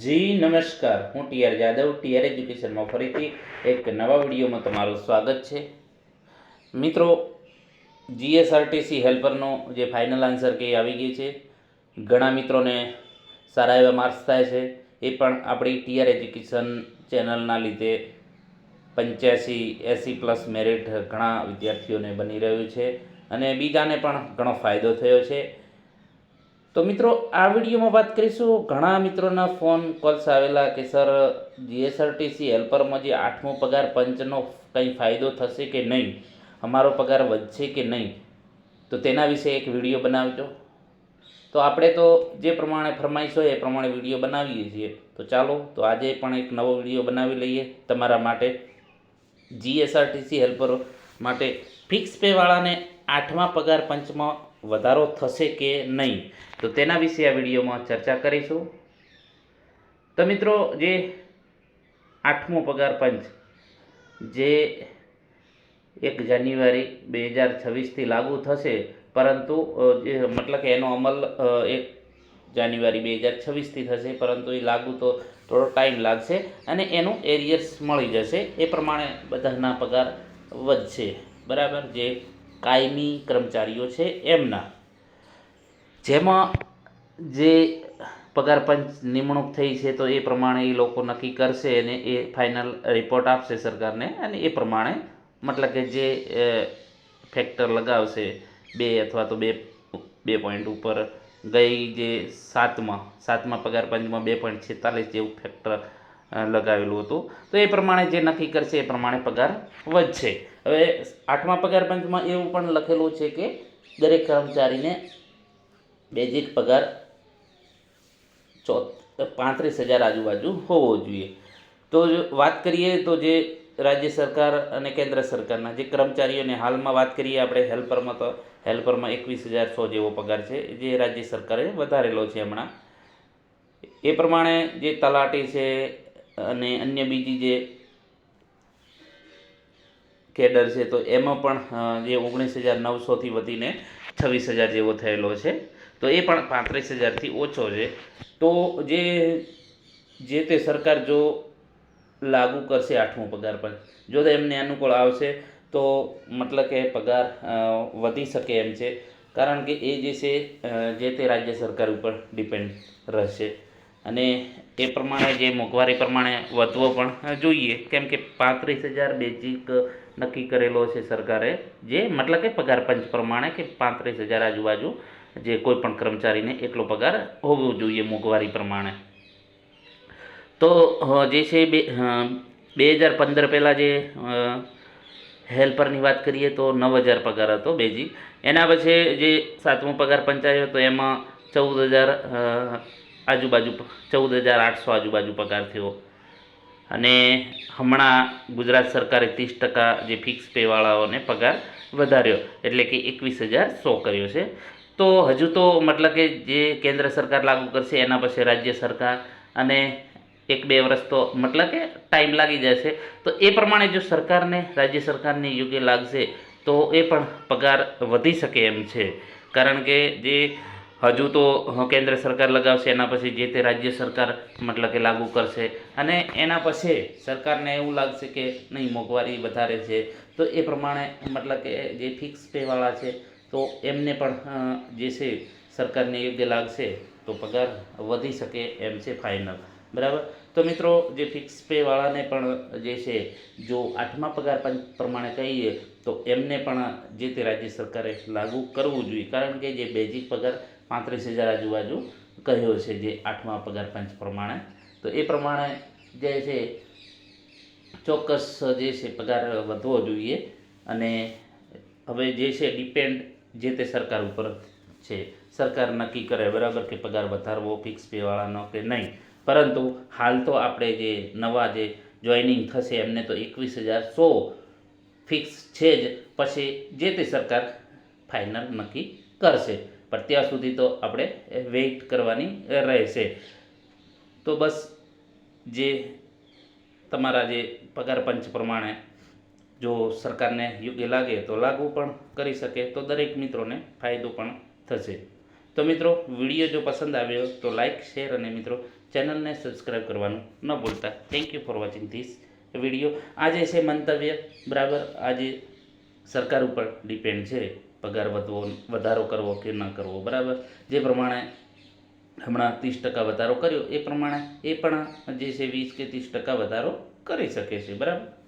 જી, નમસ્કાર. હું TR Jadav TR એજ્યુકેશનમાં ફરીથી એક નવા વિડીયોમાં તમારું સ્વાગત છે. મિત્રો જીએસઆરટીસી હેલ્પરનો જે ફાઇનલ આન્સર કે આવી ગઈ છે. ઘણા મિત્રોને સારા એવા માર્ક્સ થાય છે. એ પણ આપણી ટીઆર એજ્યુકેશન ચેનલના લીધે પંચ્યાસી, એંસી પ્લસ મેરિટ ઘણા વિદ્યાર્થીઓને બની રહ્યું છે. અને બીજાને પણ ઘણો ફાયદો થયો છે. તો મિત્રો, આ વિડીયોમાં વાત કરીશું. ઘણા મિત્રોના ફોન કોલ્સ આવેલા કે, સર જીએસઆરટીસી હેલ્પરમાં જે આઠમો પગાર પંચનો કંઈ ફાયદો થશે કે નહીં? અમારો પગાર વધશે કે નહીં? તો તેના વિશે એક વીડિયો બનાવજો. તો આપણે તો જે પ્રમાણે ફરમાઈશ એ પ્રમાણે વીડિયો બનાવીએ છીએ. તો ચાલો, તો આજે પણ એક નવો વીડિયો બનાવી લઈએ તમારા માટે. જીએસઆરટીસી હેલ્પરો માટે ફિક્સ પેવાળાને આઠમા પગાર પંચમાં વધારો થશે કે નહીં? તો તેના વિશે આ વિડીયોમાં ચર્ચા કરીશું. તો મિત્રો, જે આઠમો પગાર પંચ, જે એક જાન્યુઆરી બે હજાર છવ્વીસથી લાગુ થશે, પરંતુ જે મતલબ કે એનો અમલ એક જાન્યુઆરી બે હજાર છવ્વીસથી થશે, પરંતુ એ લાગુ તો થોડો ટાઈમ લાગશે અને એનું એરિયર્સ મળી જશે. એ પ્રમાણે બધાના પગાર વધશે. બરાબર? જે કાયમી કર્મચારીઓ છે એમના. જેમાં જે પગાર પંચ નિમણૂક થઈ છે તો એ પ્રમાણે એ લોકો નક્કી કરશે અને એ ફાઇનલ રિપોર્ટ આપશે સરકારને અને એ પ્રમાણે મતલબ કે જે ફેક્ટર લગાવશે બે અથવા તો બે બે પોઈન્ટ ઉપર ગઈ જે સાતમા સાતમા પગાર પંચમાં બે પોઈન્ટ છેતાલીસ જેવું ફેક્ટર લગાવેલું હતું. તો એ પ્રમાણે જે નક્કી કરશે એ પ્રમાણે પગાર વધશે. હવે આઠમા પગાર પંચમાં એવું પણ લખેલું છે કે દરેક કર્મચારીને બેઝિક પગાર ચો પાંત્રીસ હજાર આજુબાજુ હોવો જોઈએ. તો વાત કરીએ તો જે રાજ્ય સરકાર અને કેન્દ્ર સરકારના જે કર્મચારીઓને હાલમાં વાત કરીએ આપણે હેલ્પરમાં તો હેલ્પરમાં એકવીસ હજાર સો જેવો પગાર છે જે રાજ્ય સરકારે વધારેલો છે હમણાં. એ પ્રમાણે જે તલાટી છે અને અન્ય બીજી જે કેડર છે, તો એમાં પણ જે ઓગણીસ હજાર નવસોથી વધીને છવ્વીસ હજાર જેવો થયેલો છે. તો એ પણ પાંત્રીસ હજારથી ઓછો છે. તો જે જે તે સરકાર જો લાગુ કરશે આઠમો પગાર પણ, જો એમને અનુકૂળ આવશે, તો મતલબ કે પગાર વધી શકે એમ છે. કારણ કે એ જે છે જે તે રાજ્ય સરકાર ઉપર ડિપેન્ડ રહેશે. અને એ પ્રમાણે જે મોંઘવારી પ્રમાણે વધવો પણ જોઈએ. કેમ કે પાંત્રીસ હજાર બેઝિક નક્કી કરેલો છે સરકારે, જે મતલબ કે પગાર પંચ પ્રમાણે કે પાંત્રીસ હજાર આજુબાજુ જે કોઈ પણ કર્મચારીને એટલો પગાર હોવો જોઈએ મોંઘવારી પ્રમાણે. તો જે છે બે બે હજાર પંદર પહેલાં જે હેલ્પરની વાત કરીએ તો નવ હજાર પગાર હતો બેઝિક. એના પછી જે સાતમો પગાર પંચાયત હતો, એમાં ચૌદ હજાર આજુબાજુ ચૌદ હજાર આઠસો આજુબાજુ પગાર થયો. અને હમણાં ગુજરાત સરકારે ત્રીસ ટકા જે ફિક્સ પેવાળાઓને પગાર વધાર્યો. એટલે કે એકવીસ હજાર સો કર્યો છે. તો હજુ તો મતલબ કે જે કેન્દ્ર સરકાર લાગુ કરશે એના પછી રાજ્ય સરકાર અને એક બે વર્ષ તો મતલબ કે ટાઈમ લાગી જશે. તો એ પ્રમાણે જો સરકારને, રાજ્ય સરકારને યોગ્ય લાગશે તો એ પણ પગાર વધી શકે એમ છે. કારણ કે જે હજુ તો કેન્દ્ર સરકાર લગાવશે, એના પછી જે તે રાજ્ય સરકાર મતલબ કે લાગુ કરશે. અને એના પછી સરકારને એવું લાગશે કે નહીં, મોંઘવારી વધારે છે. તો એ પ્રમાણે મતલબ કે જે ફિક્સ પેવાળા છે, તો એમને પણ જે છે સરકારને યોગ્ય લાગશે, તો પગાર વધી શકે એમ છે ફાઇનલ બરાબર? તો મિત્રો, જે ફિક્સ પેવાળાને પણ જે છે, જો આઠમા પગાર પ્રમાણે કહીએ તો એમને પણ જે તે રાજ્ય સરકારે લાગુ કરવું જોઈએ. કારણ કે જે બેઝિક પગાર પાંત્રીસ હજાર આજુબાજુ કહ્યો છે, જે આઠમા પગાર પંચ પ્રમાણે, તો એ પ્રમાણે જે છે ચોક્કસ જે છે પગાર વધવો જોઈએ અને હવે જે છે ડિપેન્ડ જે તે સરકાર ઉપર છે. સરકાર નક્કી કરે બરાબર કે પગાર વધારવો ફિક્સ પેવાળાનો કે નહીં. પરંતુ હાલ તો આપણે જે નવા જે જોઈનિંગ થશે, એમને તો એકવીસ હજાર સો ફિક્સ છે જ. પછી જે તે સરકાર ફાઇનલ નક્કી કરશે. પણ ત્યાં સુધી તો આપણે વેઇટ કરવાની રહેશે. તો બસ જે તમારા જે પગાર પંચ પ્રમાણે જો સરકારને યોગ્ય લાગે તો લાગુ પણ કરી શકે, તો દરેક મિત્રોને ફાયદો પણ થશે. તો મિત્રો, વીડિયો જો પસંદ આવ્યો તો લાઇક શેર અને મિત્રો ચેનલને સબસ્ક્રાઈબ કરવાનું ન ભૂલતા. Thank you for watching this video. આ જે છે મંતવ્ય, બરાબર? આજે સરકાર ઉપર ડિપેન્ડ છે પગાર વધવો, વધારો કરવો કે ન કરવો, બરાબર? જે પ્રમાણે હમણાં ત્રીસ ટકા વધારો કર્યો, એ પ્રમાણે એ પણ જે છે વીસ કે ત્રીસ ટકા વધારો કરી શકે છે, બરાબર?